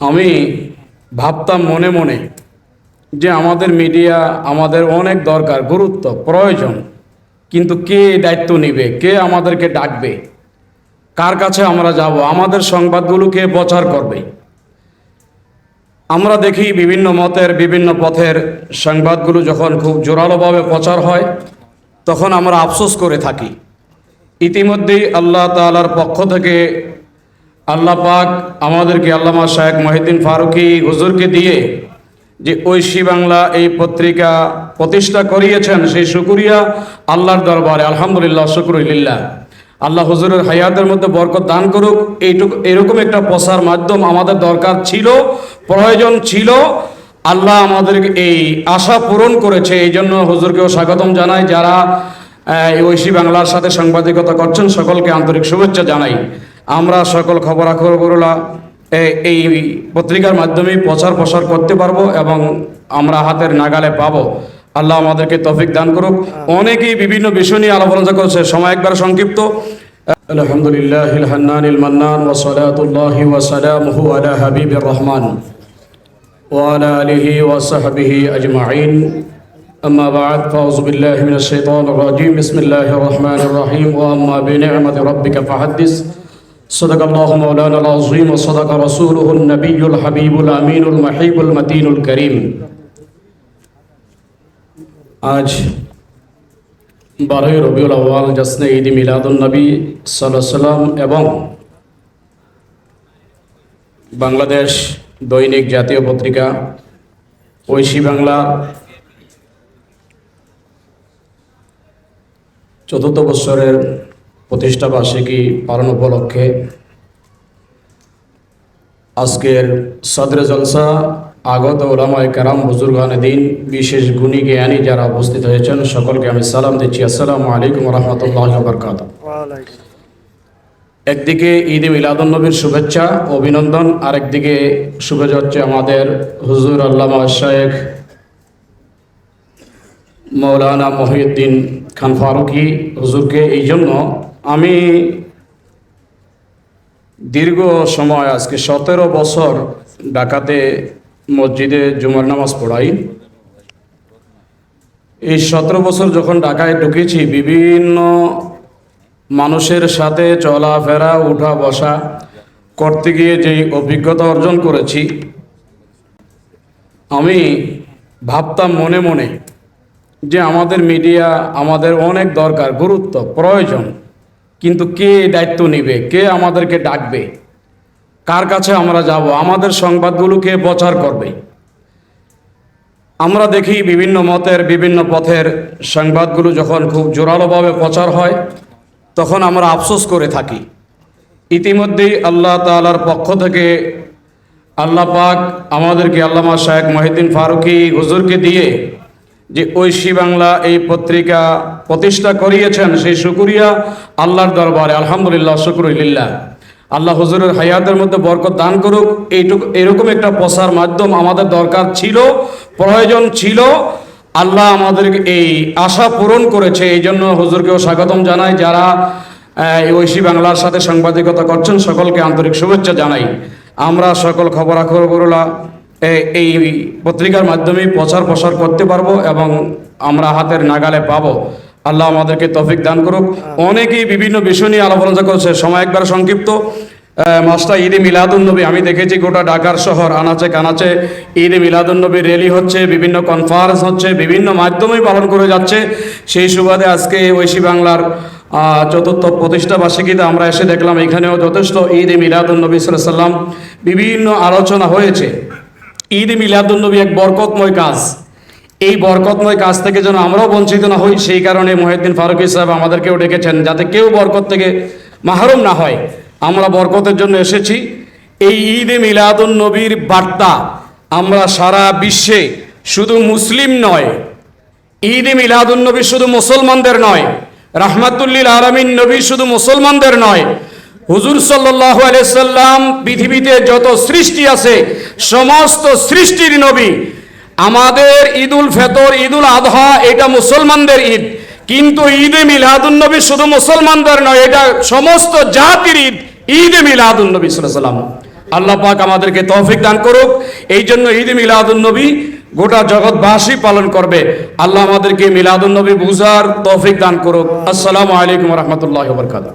আমি ভাবতাম মনে মনে যে আমাদের মিডিয়া আমাদের অনেক দরকার, গুরুত্ব, প্রয়োজন। কিন্তু কে দায়িত্ব নিবে? কে আমাদেরকে ডাকবে? কার কাছে আমরা যাব? আমাদের সংবাদগুলো কে প্রচার করবে? আমরা দেখি বিভিন্ন মতের, বিভিন্ন পথের সংবাদগুলো যখন খুব জোরালোভাবে প্রচার হয়, তখন আমরা আফসোস করে থাকি। ইতিমধ্যেই আল্লাহ তাআলার পক্ষ থেকে আল্লাহ পাক আমাদেরকে আল্লামা শাহেক মহিদ্দিন ফারুকি হুজুরকে দিয়ে যে ঐশী বাংলা এই পত্রিকা প্রতিষ্ঠা করিয়েছেন, সেই শুকুরিয়া আল্লাহর দরবারে, আলহামদুলিল্লাহ, শুক্রুলিল্লাহ। আল্লাহ হুজুরের হায়াতের মধ্যে বরকত দান করুক। এইটুকু, এরকম একটা প্রসার মাধ্যম আমাদের দরকার ছিল, প্রয়োজন ছিল। আল্লাহ আমাদেরকে এই আশা পূরণ করেছে, এই জন্য হুজুরকেও স্বাগতম জানাই। যারা ঐশী বাংলার সাথে সাংবাদিকতা করছেন, সকলকে আন্তরিক শুভেচ্ছা জানাই। আমরা সকল খবরাখবরগুলো এ- এই পত্রিকার মাধ্যমে প্রচার প্রসার করতে পারবো এবং আমরা হাতের নাগালে পাবো আল্লাহ আমাদেরকে তফিক দান করুক অনেকেই বিভিন্ন বিষয় নিয়ে আলোচনা করছে সময় একবার সংক্ষিপ্ত আলহামদুলিল্লাহ হান্নান মান্নান ওসলাতুল্লাহ ওয়াসালামহু আলা হাবিবির রহমান وعلى آله وصحبه أجمعين أما بعد فأعوذ بالله من الشيطان الرجيم بسم الله الرحمن الرحيم وأما بنعمة ربك فحدث صدق الله مولانا العظيم وصدق رسوله النبي الحبيب الأمين المحيب المتين الكريم আজ বারোই রবিউল আওয়াল জাসনে ঈদ মিলাদুলনবী সাল্লাহ সাল্লাম এবং বাংলাদেশ দৈনিক জাতীয় পত্রিকা ঐশী বাংলা চতুর্থ বৎসরের প্রতিষ্ঠা বার্ষিকী পালন উপলক্ষে আজকের সদরে জলসা, আগত ওলামায় কারাম, বুজুর্গান দিন, বিশেষ গুণী জ্ঞানী যারা উপস্থিত হয়েছেন, সকলকে আমি সালাম দিচ্ছি। আসসালামু আলাইকুম রহমতুল্লাহ বরকাত একদিকে ঈদ মিলাদুন্নবীর শুভেচ্ছা, অভিনন্দন। আর একদিকে শুভেচ্ছা হচ্ছে আমাদের হুজুর আল্লামা শায়েখ মৌলানা মহিউদ্দিন খান ফারুকি হুজুরকে। এই জন্য আমি দীর্ঘ সময় আজকে সতেরো বছর ঢাকাতে মসজিদে জুমার নামাজ পড়াই। এই সতেরো বছর যখন ঢাকায় ঢুকেছি, বিভিন্ন মানুষের সাথে চলাফেরা উঠা বসা করতে গিয়ে যেই অভিজ্ঞতা অর্জন করেছি, আমি ভাবতাম মনে মনে যে আমাদের মিডিয়া আমাদের অনেক দরকার, গুরুত্ব, প্রয়োজন। কিন্তু কে দায়িত্ব নিবে? কে আমাদেরকে ডাকবে? কার কাছে আমরা যাব? আমাদের সংবাদগুলো কে প্রচার করবে? আমরা দেখি বিভিন্ন মতের, বিভিন্ন পথের সংবাদগুলো যখন খুব জোরালোভাবে প্রচার হয়, তখন আমরা আফসোস করে থাকি। ইতিমধ্যেই আল্লাহ তালার পক্ষ থেকে আল্লাহ পাক আমাদেরকে আল্লামা শাহেক মহিদ্দিন ফারুকি হুজুরকে দিয়ে যে ঐশী বাংলা এই পত্রিকা প্রতিষ্ঠা করিয়েছেন, সেই শুকুরিয়া আল্লাহর দরবারে, আলহামদুলিল্লাহ, শুক্রুলিল্লাহ। আল্লাহ হুজুরের হায়াতের মধ্যে বরকত দান করুক। এইটুকু, এরকম একটা প্রসার মাধ্যম আমাদের দরকার ছিল, প্রয়োজন ছিল। আল্লাহ আমাদেরকে এই আশা পূরণ করেছে, এই জন্য হুজুরকেও স্বাগতম জানাই। যারা ঐশী বাংলার সাথে সাংবাদিকতা করছেন, সকলকে আন্তরিক শুভেচ্ছা জানাই। আমরা সকল খবরাখবরগুলো এই পত্রিকার মাধ্যমে প্রচার প্রসার করতে পারব এবং আমরা হাতের নাগালে পাবো। আল্লাহ আমাদেরকে তফিক দান করুক। অনেকেই বিভিন্ন বিষয় নিয়ে আলোচনা করছে। সময় একবার সংক্ষিপ্ত। মাস্টার ঈদে মিলাদুন্নবী আমি দেখেছি গোটা ঢাকার শহর আনাচে কানাচে ঈদে মিলাদুন্নবী র্যালি হচ্ছে বিভিন্ন কনফারেন্স হচ্ছে বিভিন্ন মাধ্যমেই পালন করে যাচ্ছে। সেই সুবাদে আজকে ঐশী বাংলার চতুর্থ প্রতিষ্ঠা বার্ষিকীতে আমরা এসে দেখলাম এখানেও যথেষ্ট ঈদে মিলাদুন্নবী সাল্লাল্লাহু আলাইহি সাল্লাম বিভিন্ন আলোচনা হয়েছে। ঈদ মিলাদুন্নবী এক বরকতময় কাজ। এই বরকতময় কাজ থেকে যেন আমরাও বঞ্চিত না হই, সেই কারণে মহিউদ্দিন ফারুকি সাহেব আমাদেরকেও ডেকেছেন, যাতে কেউ বরকত থেকে মাহরুম না হয়। আমরা বরকতের জন্য এসেছি। এই ঈদে মিলাদুন নবীর বার্তা আমরা সারা বিশ্বে শুধু মুসলিম নয়, ঈদ মিলাদুন নবী শুধু মুসলমানদের নয় রাহমাতুল্লিল আলমিন নবী শুধু মুসলমানদের নয় হুজুর সাল্লাহ আলাইসাল্লাম পৃথিবীতে যত সৃষ্টি আছে, সমস্ত সৃষ্টির নবী। আমাদের ঈদুল ফেতর, ঈদুল আধহা, এটা মুসলমানদের ঈদ। কিন্তু ঈদে মিলাদুন্নবী শুধু মুসলমানদের নয়, এটা সমস্ত জাতির ঈদ, ঈদে মিলাদুন্নবী সাল্লাম। আল্লাহ পাক আমাদেরকে তৌফিক দান করুক। এই জন্য ঈদ মিলাদুন নবী গোটা জগৎবাসী পালন করবে। আল্লাহ আমাদেরকে মিলাদুন নবী বুঝার তৌফিক দান করুক। আসসালামু আলাইকুম রহমতুল্লাহ বরকাত